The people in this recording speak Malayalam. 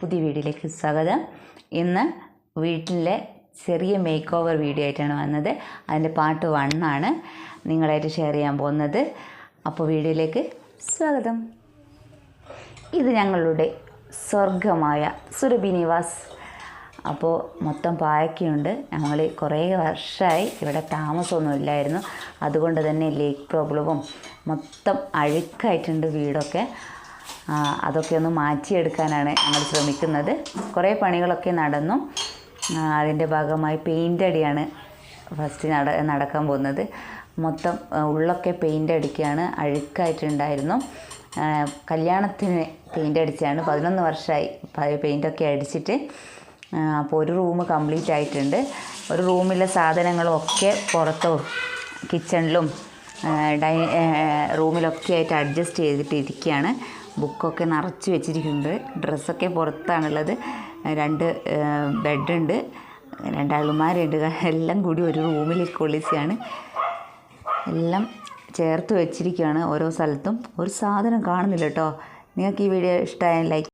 പുതിയ വീഡിയോയിലേക്ക് സ്വാഗതം. ഇന്ന് വീട്ടിലെ ചെറിയ മേക്ക് ഓവർ വീഡിയോ ആയിട്ടാണ് വന്നത്. അതിന്റെ പാർട്ട് വണ്ണാണ് നിങ്ങളായിട്ട് ഷെയർ ചെയ്യാൻ പോകുന്നത്. അപ്പോൾ വീഡിയോയിലേക്ക് സ്വാഗതം. ഇത് ഞങ്ങളുടെ സ്വർഗമായ സുരഭി നിവാസ് അപ്പോൾ മൊത്തം പായക്കുണ്ട്. ഞങ്ങൾ കുറേ വർഷമായി ഇവിടെ താമസമൊന്നും ഇല്ലായിരുന്നു. അതുകൊണ്ട് തന്നെ ലേക്ക് പ്രോബ്ലവും മൊത്തം അഴുക്കായിട്ടുണ്ട് വീടൊക്കെ. അതൊക്കെ ഒന്ന് മാറ്റിയെടുക്കാനാണ് നമ്മൾ ശ്രമിക്കുന്നത്. കുറേ പണികളൊക്കെ നടന്നു. അതിന്റെ ഭാഗമായി പെയിന്റ് അടിയാണ് ഫസ്റ്റ് നട നടക്കാൻ പോകുന്നത്. മൊത്തം ഉള്ളൊക്കെ പെയിന്റ് അടിക്കുകയാണ് അഴുക്കായിട്ടുണ്ടായിരുന്നു. കല്യാണത്തിന് പെയിന്റ് അടിച്ചാണ്. പതിനൊന്ന് വർഷമായി പെയിന്റൊക്കെ അടിച്ചിട്ട്. അപ്പോൾ ഒരു റൂം കംപ്ലീറ്റ് ആയിട്ടുണ്ട്. ഒരു റൂമിലെ സാധനങ്ങളൊക്കെ പുറത്തോ കിച്ചണിലും ഡൈ റൂമിലൊക്കെ ആയിട്ട് അഡ്ജസ്റ്റ് ചെയ്തിട്ട് ഇരിക്കുകയാണ് ബുക്കൊക്കെ നിറച്ച് വെച്ചിരിക്കുന്നുണ്ട്. ഡ്രസ്സൊക്കെ പുറത്താണുള്ളത്. രണ്ട് ബെഡുണ്ട്. രണ്ട് അളുമാരുണ്ട് എല്ലാം കൂടി ഒരു റൂമിൽ കൊള്ളിച്ചാണ്. എല്ലാം ചേർത്ത് വെച്ചിരിക്കുകയാണ് ഓരോ സ്ഥലത്തും. ഒരു സാധനം കാണുന്നില്ല കേട്ടോ. നിങ്ങൾക്ക് ഈ വീഡിയോ ഇഷ്ടമായ ലൈക്ക്